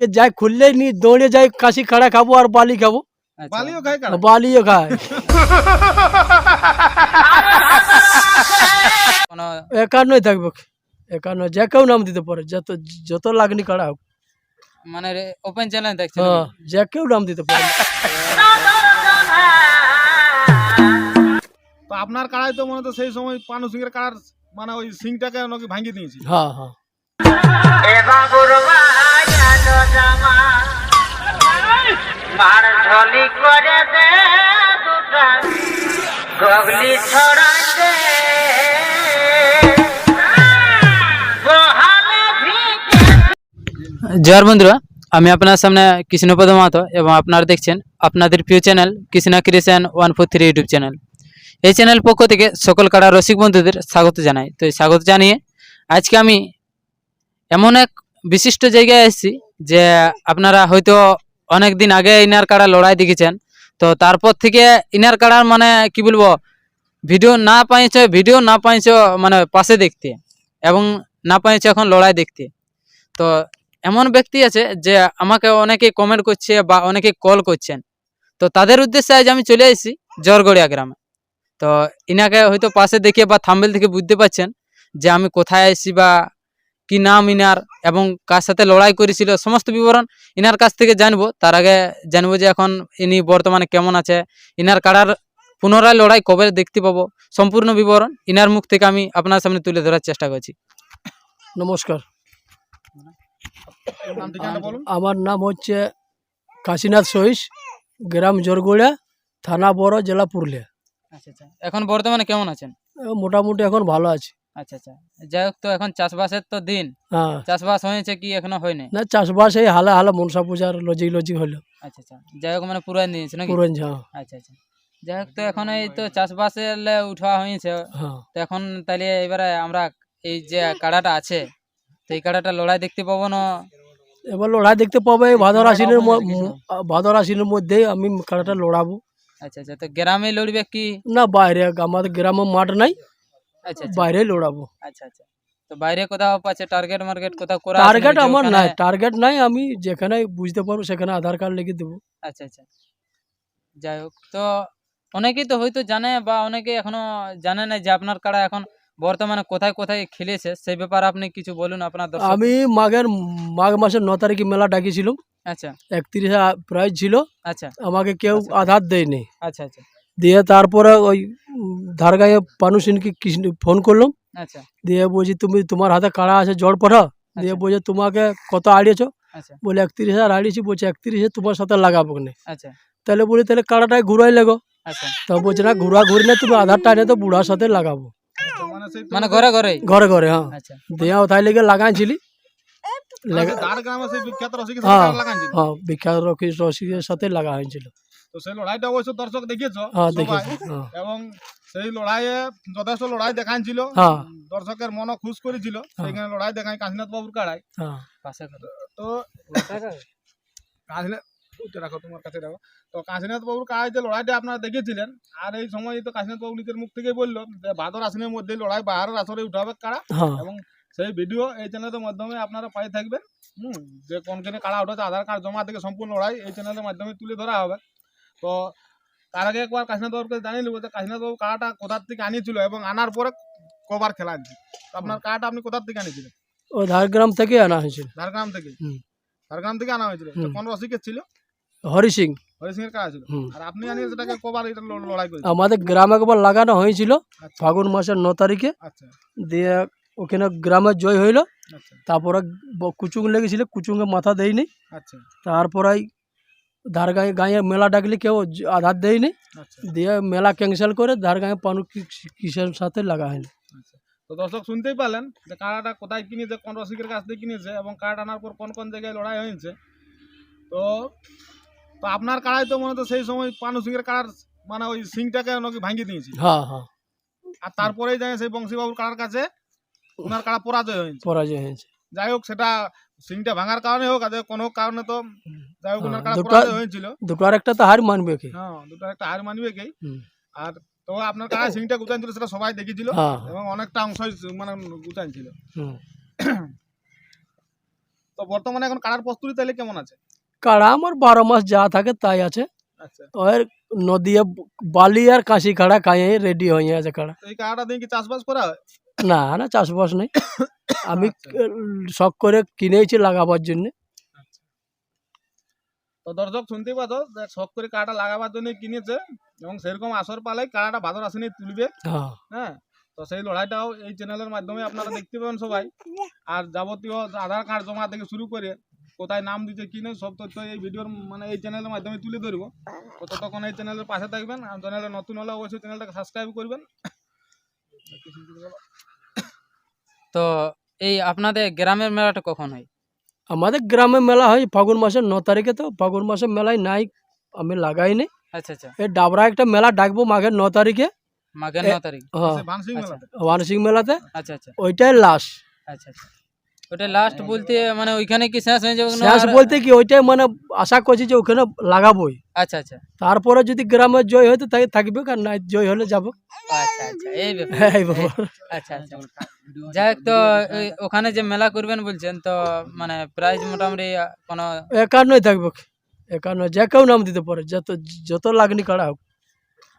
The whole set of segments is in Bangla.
এ যাই খুললে নি দৌড়ে যাই কাশি খাড়া খাব আর বালি খাব। আচ্ছা। বালিও খায় কারা? বালিও খায়। কোনো একান্নই থাকবে। একান্ন যে কেউ নাম দিতে পারে যত যত লাগনি কাড়া হোক। মানে ওপেন চ্যালেঞ্জ দেখছেন হ্যাঁ যে কেউ নাম দিতে পারে। তো আপনার কাড়াই তো মনে তো সেই সময় পানু সিং এর কাড়ার মানে ওই সিংটাকে নাকি ভাঙিয়ে দিয়েছি হ্যাঁ হ্যাঁ। জয়ার বন্ধুরা, আমি আপনার সামনে কৃষ্ণপদ মাহাতো এবং আপনারা দেখছেন আপনাদের প্রিয় channel Krishna creation one four three YouTube channel. এই চ্যানেল পক্ষ থেকে সকল কাড়া রসিক বন্ধুদের স্বাগত জানাই। তো স্বাগত জানিয়ে আজকে আমি এমন এক বিশিষ্ট জায়গায় এসেছি যে আপনারা হয়তো অনেক দিন আগে ইনার কাড়া লড়াই দেখেছেন। তো তারপর থেকে ইনার কাড়ার মানে কি বলব, ভিডিও না পাইছো, ভিডিও না পাইছো মানে পাশে দেখতে এবং না পাইছো এখন লড়াই দেখতে। তো এমন ব্যক্তি আছে যে আমাকে অনেকে কমেন্ট করছে বা অনেকে কল করছেন। তো তাদের উদ্দেশ্যে আজ আমি চলে এসেছি জরগড়িয়া গ্রামে। তো ইনাকে হয়তো পাশে দেখে বা থাম্বেল থেকে বুঝতে পারছেন যে আমি কোথায় এসেছি বা কি নাম ইনার এবং কার সাথে লড়াই করেছিল সমস্ত বিবরণ ইনার কাছ থেকে জানব। তার আগে জানব যে এখন ইনি বর্তমানে কেমন আছে ইনার কাড়ার পুনরায় লড়াই কবে দেখতে পাবো সম্পূর্ণ বিবরণ ইনার মুখ থেকে আমি আপনার সামনে তুলে ধরার চেষ্টা করছি। নমস্কার। বলুন। আমার নাম হচ্ছে কাশীনাথ সহিস গ্রাম জোরগোড়া থানা বড় জেলা পুরুলিয়া। আচ্ছা আচ্ছা। এখন বর্তমানে কেমন আছেন? মোটামুটি এখন ভালো আছি। আচ্ছা আচ্ছা। যাই হোক তো এখন চাষবাসের তো দিন। হ্যাঁ। চাষবাস হয়েছে কি এখনও হয়নি না চাষবাস এই হালে হালে মনসা পূজার লজিক লজিক হলো। আচ্ছা আচ্ছা। যাই হোক মানে নাকি? পুরন হ্যাঁ। আচ্ছা আচ্ছা। যাই হোক তো এখন এই তো চাষবাসের লে উঠা হয়েছে। হ্যাঁ। তো এখন তাহলে এবারে আমরা এই যে কাড়াটা আছে তো এই কাড়াটা লড়াই দেখতে পাবো না? এবার লড়াই দেখতে পাবে এই ভাদর আশ্বিনের ভাদর আশ্বিনের মধ্যেই আমি খেলাটা লড়াবো। আচ্ছা আচ্ছা। তো গ্রামে লড়বে কি? না বাইরে আমাদের গ্রামে মাঠ নাই। আচ্ছা আচ্ছা। বাইরে লড়াবো। আচ্ছা আচ্ছা। তো বাইরে কোথাও পাচ্ছে টার্গেট মার্কেট কোথাও করা টার্গেট আমার নাই টার্গেট নাই আমি যেখানে বুঝতে পারব সেখানে আধার কার্ড লিখে দেবো। আচ্ছা আচ্ছা। যাই হোক তো অনেকেই তো হয়তো জানে বা অনেকে এখনও জানে না যে আপনার কাড়া এখন বর্তমানে কোথায় কোথায় খেলেছে সেই ব্যাপারে আপনি কিছু বলুন আপনার আমি মাঘের মাঘ মাসের ন তারিখে মেলা ডাকিছিলাম। আচ্ছা। একত্রিশে প্রাইজ ছিল। আচ্ছা। আমাকে কেউ আচ্ছা। আধার দেয়নি। আচ্ছা আচ্ছা। দিয়ে তারপরে ওই ধারগাঁয়ে পানুসিনকে কৃষ্ণ ফোন করলাম আচ্ছা। দিয়ে বলছি তুমি তোমার হাতে কাড়া আছে জড় পড়া? দিয়ে আচ্ছা। বলছে তোমাকে কত আড়িয়েছো আচ্ছা। বলে একত্রিশ হাজার আড়িয়েছি বলছে একত্রিশে তোমার সাথে লাগাবো না। আচ্ছা। তাহলে বলি তাহলে কাড়াটাই ঘুরাই লাগো। তো বলছে না ঘুরা ঘুরি না তুমি আধারটা এনে তো বুড়ার সাথে লাগাবো। মানে ঘরে ঘরে? ঘরে ঘরে হ্যাঁ। দিয়ে ওথায় লেগে লাগাইছিলি। লাগা- দাঁড় গ্রামে সেই বিখ্যাত রসিকের হ্যাঁ। হ্যাঁ বিখ্যাত রসিকের সাথে লাগা হয়েছিল তো সেই লড়াইটা অবশ্য দর্শক দেখেছ হ্যাঁ হ্যাঁ। এবং সেই লড়াইয়ে যথেষ্ট লড়াই দেখাইছিল। হ্যাঁ। দর্শকের মন খুশ করেছিল সেখানে লড়াই দেখাই কাশীনাথ বাবুর কাড়াই। হ্যাঁ। তো কাশীনাথ রাখো তোমার কাছে রাখো। তো কাশীনাথ বাবুর যে লড়াইটা আপনারা দেখেছিলেন আর এই সময় তো কাশীনাথ বাবু নিজের মুখ থেকে বলল যে ভাদর আসনের মধ্যে লড়াই বাহারের আসরে উঠাবে কাড়া। এবং সেই ভিডিও এই চ্যানেলের মাধ্যমে আপনারা পাই থাকবেন। হুম যে কোন কেনে কাড়া উঠেছে আধার কার্ড জমা থেকে সম্পূর্ণ লড়াই এই চ্যানেলের মাধ্যমে তুলে ধরা হবে। তো তার আগে একবার কাশীনাথ বাবুকে জানিয়ে নেব যে কাশীনাথ বাবু কাটা কোথার থেকে আনিয়েছিল এবং আনার পরে কবার খেলা আনছে। আপনার কাটা আপনি কোথার থেকে আনিয়েছিলেন? ও ঝাড়গ্রাম থেকে আনা হয়েছিল। ঝাড়গ্রাম থেকে? ঝাড়গ্রাম থেকে আনা হয়েছিল। কোন রসিকের ছিল? হরি সিং। হরি সিং এর কাড়া ছিল। হুম। আর আপনি আনিয়ে সেটাকে কবার এটা লড়াই করেছেন? আমাদের গ্রামে একবার লাগানো হয়েছিল আচ্ছা। ফাগুন মাসের ন তারিখে। আচ্ছা। দিয়ে ওখানে গ্রামে জয় হইল। আচ্ছা। তারপরে কুচুং লেগেছিল কুচুঙে মাথা দেয়নি। আচ্ছা। তারপরে ধার গাঁয়ে গাঁয়ে মেলা ডাকলে কেউ আধার দেয়নি আচ্ছা। দিয়ে মেলা ক্যান্সেল করে ধার গাঁয়ে পানু কি- কিসের সাথে লাগা হয়নি। আচ্ছা। তো দর্শক শুনতেই পারলেন যে কাড়াটা কোথায় কিনেছে কোন রসিকের কাছ থেকে কিনেছে এবং কাড়াটা আনার পর কোন কোন জায়গায় লড়াই হয়েছে। তো তো আপনার কাড়াই তো মনে তো সেই সময় পানু সিংয়ের কাড়ার মানে ওই সিংটাকে নাকি ভাঙিয়ে দিয়েছি হ্যাঁ হ্যাঁ। আর তারপরেই যায় সেই বংশীবাবুর কাড়ার কাছে ওনার কাড়া পরাজয় হয়েছে। পরাজয় হয়েছে। যাই হোক সেটা সিংটা ভাঙার কারণে হোক আর কোনো কারণে তো যাই হোক ওনার কাড়া হয়েছিল। দুটো আর একটা তো হার মানবে কি? হ্যাঁ দুটো একটা হার মানবে কি? আর তো আপনার কাড়ায় সিংটা গুচান ছিল সেটা সবাই দেখেছিল হ্যাঁ। এবং অনেকটা অংশই মানে গুচান ছিল। তো বর্তমানে এখন কাড়ার প্রস্তুতি তাহলে কেমন আছে? কাড়া আমার বারো মাস যা থাকে তাই আছে। আচ্ছা। নদী বালি আর কাশি কাড়া খাইয়ে রেডি হয়ে আছে কাড়া এই কাড়াটা দিয়ে কি চাষবাস করা হয়? না না চাষবাস নেই। আমি আচ্ছা। শখ করে কিনেছি লাগাবার জন্য। তো দর্শক শুনতেই পাচ্ছ যে শখ করে কাটা লাগাবার জন্য কিনেছে এবং সেরকম আসর পালাই কাড়াটা ভাদর আসেনি তুলবে। হ্যাঁ। হ্যাঁ তো সেই লড়াইটাও এই চ্যানেলের মাধ্যমে আপনারা দেখতে পাবেন সবাই। আর যাবতীয় আধার কার্ড জমা থেকে শুরু করে কোথায় নাম দিতে কি নেই সব তথ্য এই ভিডিওর মানে এই চ্যানেলের মাধ্যমে তুলে ধরবো। তো ততক্ষণ এই চ্যানেলের পাশে থাকবেন। আর চ্যানেলে নতুন হলে অবশ্যই চ্যানেলটাকে সাবস্ক্রাইব করবেন। তো এই আপনাদের গ্রামের মেলাটা কখন হয়? আমাদের গ্রামে মেলা হয় ফাগুন মাসের ন তারিখে তো। ফাগুন মাসের মেলায় নাই আমি লাগাইনি। আচ্ছা আচ্ছা। এই ডাবরা একটা মেলা ডাকবো মাঘের ন তারিখে। মাঘের ন তারিখ। হ্যাঁ। আচ্ছা। মেলাতে? মানসিক মেলাতে। আচ্ছা আচ্ছা। ওইটাই লাস্ট আচ্ছা আচ্ছা। ওটা লাস্ট বলতে মানে ওইখানে কি শেষ হয়ে যাবে শেষ বলতে কি ওইটাই মানে আশা করছি যে ওখানে লাগাবোই। আচ্ছা আচ্ছা। তারপরে যদি গ্রামে জয় হয় তো তাই থাকবে আর নাই জয় হলে যাব। আচ্ছা আচ্ছা এই ব্যাপার। আচ্ছা আচ্ছা। যাই তো ওখানে যে মেলা করবেন বলছেন তো মানে প্রাইস মোটামুটি কোনো একান্নই থাকবে। একান্ন যে কেউ নাম দিতে পারে যত যত লাগনি কাড়া হোক।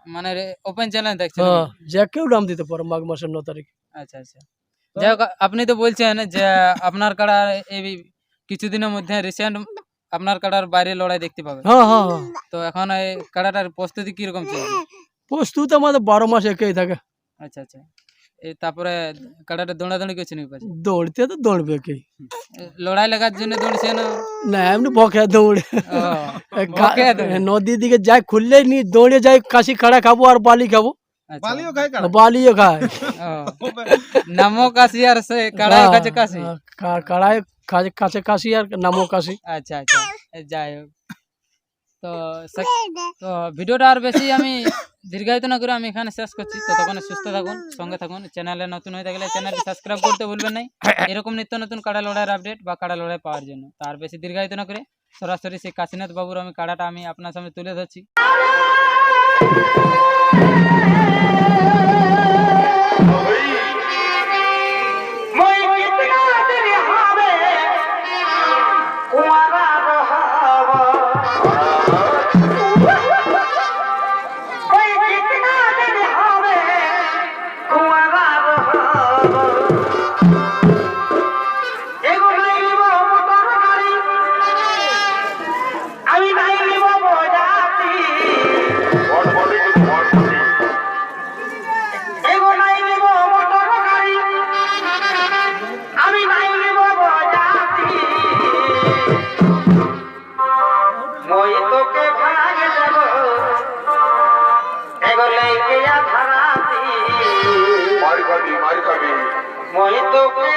মানে ওপেন চ্যানেল দেখছেন হ্যাঁ যে কেউ নাম দিতে পারে মাঘ মাসের ন তারিখ। আচ্ছা আচ্ছা। যাই হোক আপনি তো বলছেন যে আপনার কাড়া এই কিছুদিনের মধ্যে রিসেন্ট আপনার কাড়ার বাইরে লড়াই দেখতে পাবেন। হ্যাঁ হ্যাঁ হ্যাঁ। তো এখন এই কাড়াটার প্রস্তুতি কীরকম চলছে প্রস্তুত আমাদের বারো মাস একই থাকে। আচ্ছা আচ্ছা। এই তারপরে কাড়াটা দৌড়াদৌড়ি করছেন ওই পাশে দৌড়তে তো দৌড়বে কি লড়াই লাগার জন্য দৌড়ছেন না? এমনি বকে দৌড়ে। নদীর দিকে যাই খুললে নি দৌড়ে যাই কাশি খাড়া খাব আর বালি খাব। বালিও খায় কাড়া বালিও খায়। নামও কাশি আর সে কাড়াই কাছে কাশি হ্যাঁ, কাড়ায় কাছে- কাছে কাশি আর নামও কাশি। আচ্ছা আচ্ছা। যাই হোক। তো তো ভিডিওটা আর বেশি আমি দীর্ঘায়িত না করে আমি এখানে শেষ করছি। ততক্ষণ সুস্থ থাকুন সঙ্গে থাকুন। চ্যানেলে নতুন হয়ে থাকলে চ্যানেলটি সাবস্ক্রাইব করতে ভুলবেন নাই এরকম নিত্য নতুন কাড়া লড়াইয়ের আপডেট বা কাড়া লড়াই পাওয়ার জন্য। তার বেশি দীর্ঘায়িত না করে সরাসরি সেই কাশীনাথ বাবুর আমি কাড়াটা আমি আপনার সামনে তুলে ধরছি। মই মই তোকে